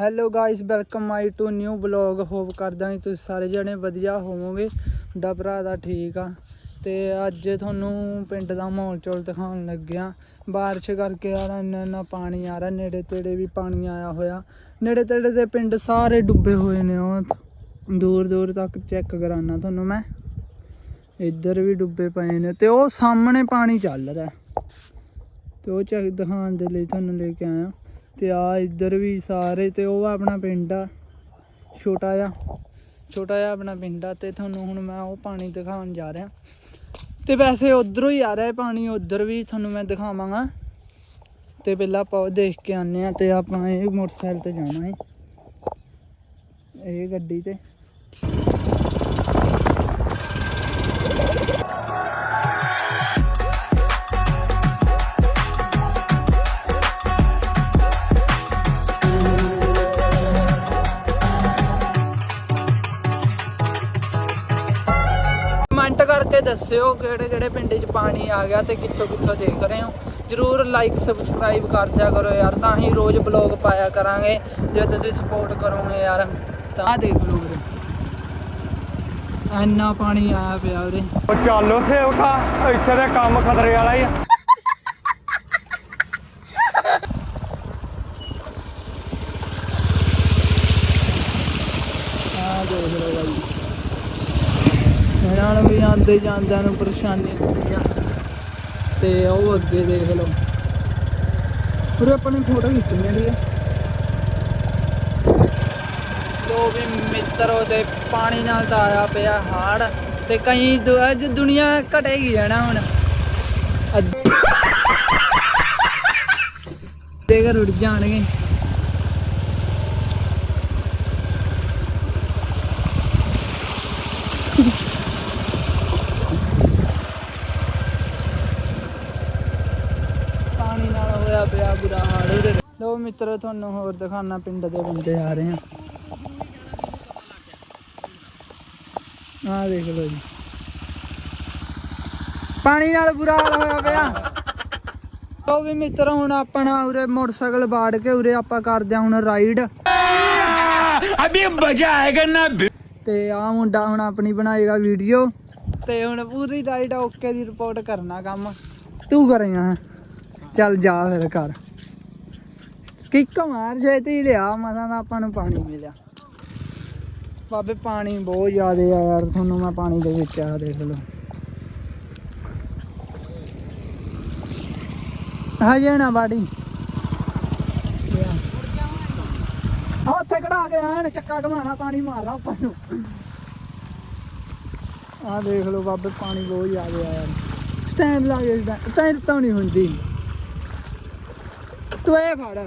Hello guys welcome my to new blog hope ਕਰਦਾ ਹਾਂ ਤੁਸੀਂ ਸਾਰੇ ਜਣੇ ਵਧੀਆ ਹੋਵੋਗੇ। ਡਾ ਭਰਾ ਦਾ ਠੀਕ ਆ। ਤੇ ਅੱਜ ਤੁਹਾਨੂੰ ਪਿੰਡ ਦਾ ਮਾਹੌਲ ਚੌਲ ਦਿਖਾਉਣ ਲੱਗਿਆ ਬਾਰਿਸ਼ ਕਰਕੇ ਯਾਰ ਇੰਨਾ ਇੰਨਾ ਪਾਣੀ ਆ ਰਿਹਾ। ਨੇੜੇ ਤੇੜੇ ਵੀ ਪਾਣੀ ਆਇਆ ਹੋਇਆ। ਨੇੜੇ ਤੇੜੇ ਦੇ ਪਿੰਡ ਸਾਰੇ ਡੁੱਬੇ ਹੋਏ ਨੇ। ਉਹ ਦੂਰ ਦੂਰ ਤੱਕ ਚੈੱਕ ਕਰਾਨਾ ਤੁਹਾਨੂੰ ਮੈਂ। ਇੱਧਰ ਵੀ ਡੁੱਬੇ ਪਏ ਨੇ। ਤੇ ਉਹ ਸਾਹਮਣੇ ਪਾਣੀ ਚੱਲ ਰਿਹਾ। ਤੇ ਉਹ ਚੈੱਕ ਦਿਖਾਉਣ ਦੇ ਲਈ ਤੁਹਾਨੂੰ ਲੈ ਕੇ ਆਇਆ। ਤੇ ਆ ਇੱਧਰ ਵੀ ਸਾਰੇ ਤੇ ਉਹ ਆਪਣਾ ਪਿੰਡ ਆ, ਛੋਟਾ ਜਿਹਾ ਛੋਟਾ ਜਿਹਾ ਆਪਣਾ ਪਿੰਡ ਆ ਤੇ ਤੁਹਾਨੂੰ ਹੁਣ ਮੈਂ ਉਹ ਪਾਣੀ ਦਿਖਾਉਣ ਜਾ ਰਿਹਾ। ਤੇ ਵੈਸੇ ਉਧਰੋਂ ਹੀ ਆ ਰਿਹਾ ਪਾਣੀ, ਉਧਰ ਵੀ ਤੁਹਾਨੂੰ ਮੈਂ ਦਿਖਾਵਾਂਗਾ। ਤੇ ਪਹਿਲਾਂ ਆਪਾਂ ਉਹ ਦੇਖ ਕੇ ਆਨੇ ਆ ਤੇ ਆਪਾਂ ਇਹ ਮੋਟਰਸਾਈਕਲ ਤੇ ਜਾਣਾ ਹੈ। ਇਹ ਗੱਡੀ ਤੇ। ਕਮੈਂਟ ਦੱਸਿਓ ਕਿਹੜੇ ਕਿਹੜੇ ਪਿੰਡ 'ਚ ਪਾਣੀ ਆ ਗਿਆ ਤੇ ਕਿੱਥੋਂ ਕਿੱਥੋਂ ਦੇਖ ਰਹੇ ਹੋ। ਜਰੂਰ ਲਾਈਕ ਸਬਸਕ੍ਰਾਈਬ ਕਰ ਦਿਆ ਕਰੋ ਯਾਰ, ਤਾਂ ਹੀ ਰੋਜ਼ ਬਲੌਗ ਪਾਇਆ ਕਰਾਂਗੇ। ਜੇ ਤੁਸੀਂ ਸਪੋਰਟ ਕਰੋਗੇ ਯਾਰ, ਤਾਂ ਦੇਖ ਲਓ ਵੀਰੇ। ਇੰਨਾ ਪਾਣੀ ਆਇਆ ਪਿਆ ਵੀਰੇ। ਉਹ ਚੱਲੋ ਸੇਵਕਾ ਇੱਥੇ ਦੇ ਕੰਮ ਖਤਰੇ ਵਾਲਾ ਹੀ ਆ ਦੇਖ ਲਓ ਬਾਈ ਇਹਨਾਂ ਨੂੰ ਵੀ ਆਂਦੇ ਜਾਂਦਿਆਂ ਨੂੰ ਪਰੇਸ਼ਾਨੀ ਹੁੰਦੀ ਆ। ਤੇ ਉਹ ਅੱਗੇ ਦੇਖ ਲਓ। ਫਿਰ ਆਪਾਂ ਨੇ ਫੋਟੋ ਖਿੱਚਣੀ ਹੈ ਲੋ ਵੀ ਮਿੱਤਰੋ ਤੇ ਪਾਣੀ ਨਾਲ ਤਾਂ ਆਇਆ ਪਿਆ ਹਾੜ। ਤੇ ਕਈ ਦੁ- ਅੱਜ ਦੁਨੀਆ ਘਟੇਗੀ ਹੈ ਨਾ ਹੁਣ। ਅੱਧ- ਤੇ ਜਾਣਗੇ। मित्र थोनों होर दिखाना पिंड के बंदे आ रहे हैं। देख लो जी। पानी ना बुरा हाल हो तो भी मित्र हूँ अपना उरे मोटरसाइकिल बाड़ के उरे आप कर दिया हूँ राइड। अभी मज़ा आएगा ना। तो आ मुंडा हूँ अपनी बनाएगा वीडियो। तो हूँ पूरी राइड ओके की रिपोर्ट करना काम तू करें चल जा फिर घर। ਕਿੱਕ ਮਾਰ ਜੇ ਛੇਤੀ ਲਿਆ, ਮਸਾਂ ਦਾ ਆਪਾਂ ਨੂੰ ਪਾਣੀ ਮਿਲਿਆ। ਬਾਬੇ, ਪਾਣੀ ਬਹੁਤ ਜ਼ਿਆਦਾ ਆ ਯਾਰ, ਤੁਹਾਨੂੰ ਮੈਂ ਪਾਣੀ ਦੇ ਵਿੱਚ ਆ ਦੇਖ ਲਓ। ਹਜੇ ਨਾ ਬਾੜੀ ਉੱਥੇ ਕਢਾ ਕੇ ਆਣ, ਚੱਕਾ ਘਮਾਣਾ ਪਾਣੀ ਮਾਰਦਾ ਉੱਪਰ ਨੂੰ। ਆ ਦੇਖ ਲਓ ਬਾਬੇ, ਪਾਣੀ ਬਹੁਤ ਜ਼ਿਆਦਾ ਆ ਯਾਰ। ਸਟੈਂਡ ਲਾ ਕੇ ਸਟੈਂਡ ਤਾਂ ਨਹੀਂ ਹੁੰਦੀ। ਤੂੰ ਇਹ ਫੜ।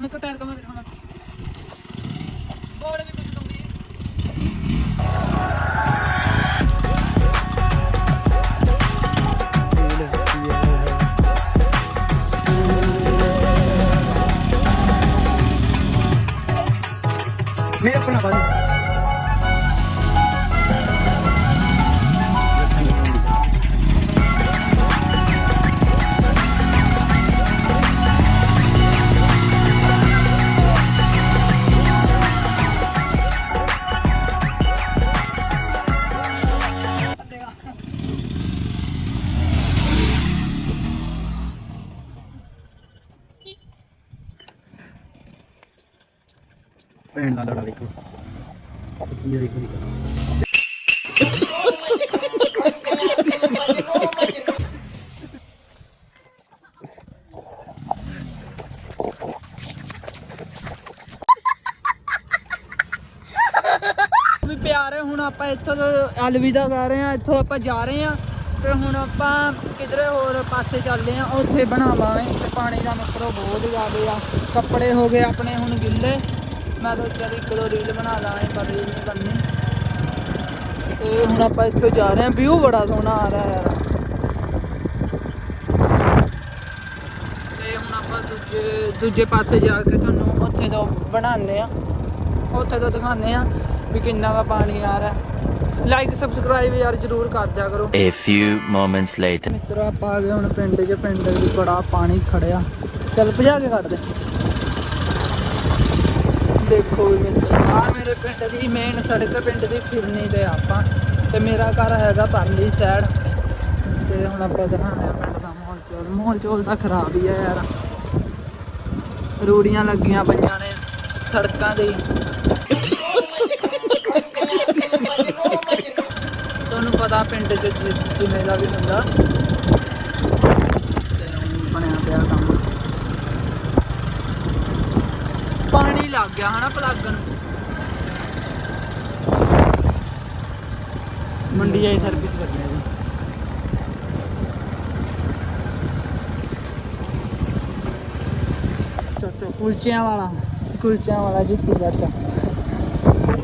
ਮੈਂ ਕੋ ਟਾਇਰ ਕਮਾ ਪਿਆਰ ਹੈ, ਹੁਣ ਆਪਾਂ ਇੱਥੋਂ ਤੋਂ ਅਲਵਿਦਾ ਕਰ ਰਹੇ ਹਾਂ, ਇੱਥੋਂ ਆਪਾਂ ਜਾ ਰਹੇ ਹਾਂ ਤੇ ਹੁਣ ਆਪਾਂ ਕਿਧਰੇ ਹੋਰ ਪਾਸੇ ਚੱਲਦੇ ਹਾਂ, ਉੱਥੇ ਬਣਾਵਾਂਗੇ ਤੇ ਪਾਣੀ ਦਾ ਮਤਲਬ ਬਹੁਤ ਜ਼ਿਆਦਾ ਆ। ਕੱਪੜੇ ਹੋ ਗਏ ਆਪਣੇ ਹੁਣ ਗਿੱਲੇ। ਮੈਂ ਤਾਂ ਚੱਲ ਇੱਕ ਦੋ ਰੀਲ ਬਣਾ ਲਾਂਗੇ ਪਰ ਇਹ ਨਹੀਂ ਬਣਨੀ। ਤੇ ਹੁਣ ਆਪਾਂ ਇੱਥੋਂ ਜਾ ਰਹੇ ਆ ਵਿਊ ਬੜਾ ਸੋਹਣਾ ਆ ਰਿਹਾ ਯਾਰ। ਤੇ ਹੁਣ ਆਪਾਂ ਦੂਜੇ ਦੂਜੇ ਪਾਸੇ ਜਾ ਕੇ ਤੁਹਾਨੂੰ ਉੱਥੇ ਤੋਂ ਬਣਾਉਂਦੇ ਆ ਉੱਥੇ ਤੋਂ ਦਿਖਾਉਂਦੇ ਆ ਵੀ ਕਿੰਨਾ ਦਾ ਪਾਣੀ ਆ ਰਿਹਾ। ਲਾਈਕ ਸਬਸਕ੍ਰਾਈਬ ਯਾਰ ਜਰੂਰ ਕਰ ਦਿਆ ਕਰੋ। A few moments later. ਮਿੱਤਰੋ ਆਪਾਂ ਆ ਗਏ ਹੁਣ ਪਿੰਡ 'ਚ। ਪਿੰਡ ਵਿੱਚ ਬੜਾ ਪਾਣੀ ਖੜਿਆ ਚੱਲ ਭਜਾ ਕੇ ਕੱਢ ਦੇ ਦੇਖੋ ਵੀ ਮਿੱਤਰੋ ਆ ਮੇਰੇ ਪਿੰਡ ਦੀ ਮੇਨ ਸੜਕ, ਪਿੰਡ ਦੀ ਫਿਰਨੀ ਤੇ ਆਪਾਂ। ਤੇ ਮੇਰਾ ਘਰ ਹੈਗਾ ਪਰਲੀ ਸਾਈਡ ਤੇ ਹੁਣ ਆਪਾਂ ਦਿਖਾਣਾ ਪਿੰਡ ਦਾ ਮਾਹੌਲ ਚੋਲ। ਮਾਹੌਲ ਚੋਲ ਤਾਂ ਖਰਾਬ ਹੀ ਆ ਯਾਰ। ਰੂੜੀਆਂ ਲੱਗੀਆਂ ਪਈਆਂ ਨੇ ਸੜਕਾਂ ਦੇ। ਤੁਹਾਨੂੰ ਪਤਾ ਪਿੰਡ 'ਚ ਜਿ- ਜਿਵੇਂ ਦਾ ਵੀ ਹੁੰਦਾ ਤੇ ਹੁਣ ਬਣਿਆ ਪਿਆ ਕੰਮ ਪਾਣੀ ਲੱਗ ਗਿਆ ਹਨਾ ਪਲੱਗ ਨੂੰ? ਮੰਡੀ ਆਈ ਸਰਵਿਸ ਕਰਨੀ ਹੈ ਚਾਚਾ ਕੁਲਚਿਆਂ ਵਾਲਾ ਕੁਲਚਿਆਂ ਵਾਲਾ ਜਿੱਤੀ ਚਾਚਾ।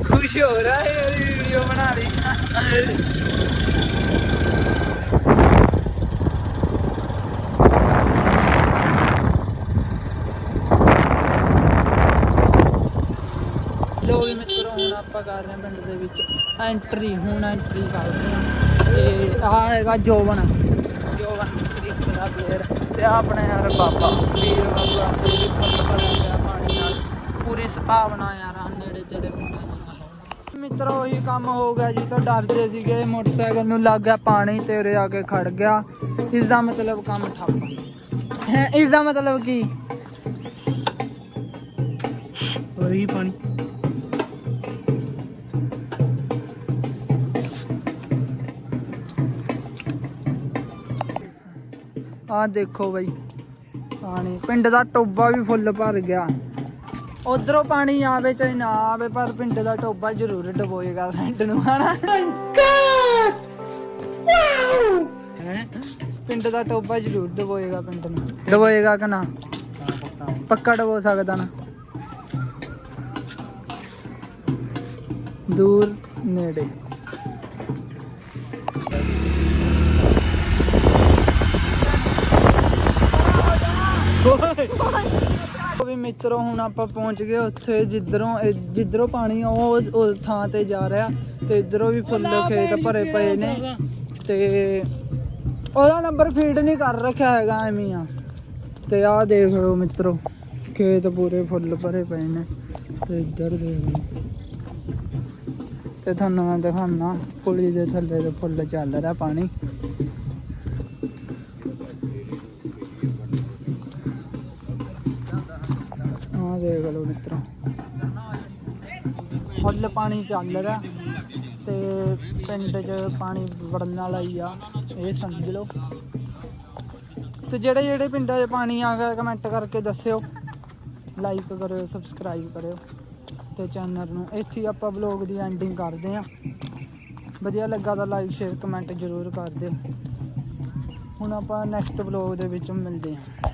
ਖੁਸ਼ ਹੋ ਰਿਹਾ ਹੈ ਵੀਡੀਓ ਬਣਾ ਰਹੀ ਲੋ ਵੀ ਮਿੱਤਰੋ ਹੁਣ ਆਪਾਂ ਕਰ ਰਹੇ ਹਾਂ ਪਿੰਡ ਦੇ ਵਿੱਚ ਐਂਟਰੀ ਹੁਣ ਐਂਟਰੀ ਕਰਦੇ ਹਾਂ। ਤੇ ਆ ਹੈਗਾ ਜੋਵਨ ਜੋਵਨ ਕ੍ਰਿਕਟ ਦਾ ਪਲੇਅਰ ਤੇ ਆਹ ਆਪਣਾ ਯਾਰ ਬਾਬਾ ਵੀਰ ਬਾਬਾ ਤੇ ਵੀ ਫੁੱਲ ਭਰਿਆ ਪਿਆ ਪਾਣੀ ਨਾਲ। ਪੂਰੀ ਸੁਭਾਵਨਾ ਯਾਰ ਆ ਨੇੜੇ ਤੇੜੇ ਪਿੰਡਾਂ ਨਾਲ ਮਿੱਤਰੋ, ਉਹੀ ਕੰਮ ਹੋ ਗਿਆ ਜੀ, ਤਾਂ ਡਰਦੇ ਸੀਗੇ, ਮੋਟਰਸਾਈਕਲ ਨੂੰ ਲੱਗ ਗਿਆ ਪਾਣੀ ਤੇ ਉਰੇ ਆ ਕੇ ਖੜ ਗਿਆ। ਇਸ ਦਾ ਮਤਲਬ ਕੰਮ ਠੱਪ। ਹੈ ਇਸ ਦਾ ਮਤਲਬ ਕੀ? ਹੋਰ ਹੀ ਪਾਣੀ। ਆਹ ਦੇਖੋ ਬਈ। ਪਾਣੀ ਪਿੰਡ ਦਾ ਟੋਬਾ ਵੀ ਫੁੱਲ ਭਰ ਗਿਆ। ਉਧਰੋਂ ਪਾਣੀ ਆਵੇ ਚਾਹੇ ਨਾ ਆਵੇ, ਪਰ ਪਿੰਡ ਦਾ ਟੋਬਾ ਜ਼ਰੂਰ ਡਬੋਏਗਾ ਪਿੰਡ ਨੂੰ, ਹਨਾ? ਪਿੰਡ ਦਾ ਟੋਬਾ ਜ਼ਰੂਰ ਡਬੋਏਗਾ ਪਿੰਡ ਨੂੰ। ਡਬੋਏਗਾ ਕਿ ਨਾ? ਪੱਕਾ ਡਬੋ ਸਕਦਾ ਨਾ। ਦੂਰ ਨੇੜੇ। ਮਿੱਤਰੋ ਹੁਣ ਆਪਾਂ ਪਹੁੰਚ ਗਏ ਉੱਥੇ ਜਿੱਧਰੋਂ ਜਿੱਧਰੋਂ ਪਾਣੀ ਉਹ ਉਹ ਥਾਂ ਤੇ ਜਾ ਰਿਹਾ ਤੇ ਇਧਰੋਂ ਵੀ ਫੁੱਲ ਖੇਤ ਭਰੇ ਪਏ ਨੇ। ਤੇ ਉਹਦਾ ਨੰਬਰ ਫੀਡ ਨਹੀਂ ਕਰ ਰੱਖਿਆ ਹੈਗਾ ਐਵੇਂ ਆ। ਤੇ ਆਹ ਦੇਖ ਲਓ ਮਿੱਤਰੋ ਖੇਤ ਪੂਰੇ ਫੁੱਲ ਭਰੇ ਪਏ ਨੇ। ਤੇ ਇੱਧਰ ਦੇਖ ਲਓ। ਤੇ ਤੁਹਾਨੂੰ ਮੈਂ ਦਿਖਾਉਣਾ ਪੁਲੀ ਦੇ ਥੱਲੇ ਤੇ ਫੁੱਲ ਚੱਲ ਰਿਹਾ ਪਾਣੀ। ਦੇਖ ਲਓ ਮਿੱਤਰੋ। ਫੁੱਲ ਪਾਣੀ ਚੱਲ ਰਿਹਾ ਤੇ ਪਿੰਡ 'ਚ ਪਾਣੀ ਵੜਨ ਵਾਲਾ ਹੀ ਆ, ਇਹ ਸਮਝ ਲਓ। ਤੇ ਜਿਹੜੇ ਜਿਹੜੇ ਪਿੰਡਾਂ 'ਚ ਪਾਣੀ ਆ ਗਿਆ ਕਮੈਂਟ ਕਰਕੇ ਦੱਸਿਓ। ਲਾਈਕ ਕਰਿਓ ਸਬਸਕ੍ਰਾਈਬ ਕਰਿਓ। ਤੇ ਚੈਨਲ ਨੂੰ ਇੱਥੇ ਆਪਾਂ ਵਲੌਗ ਦੀ ਐਂਡਿੰਗ ਕਰਦੇ ਆ ਵਧੀਆ ਲੱਗਾ ਤਾਂ ਲਾਈਕ ਸ਼ੇਅਰ ਕਮੈਂਟ ਜ਼ਰੂਰ ਕਰ ਦਿਓ। ਹੁਣ ਆਪਾਂ ਨੈਕਸਟ ਵਲੌਗ ਦੇ ਵਿੱਚ ਮਿਲਦੇ ਹਾਂ।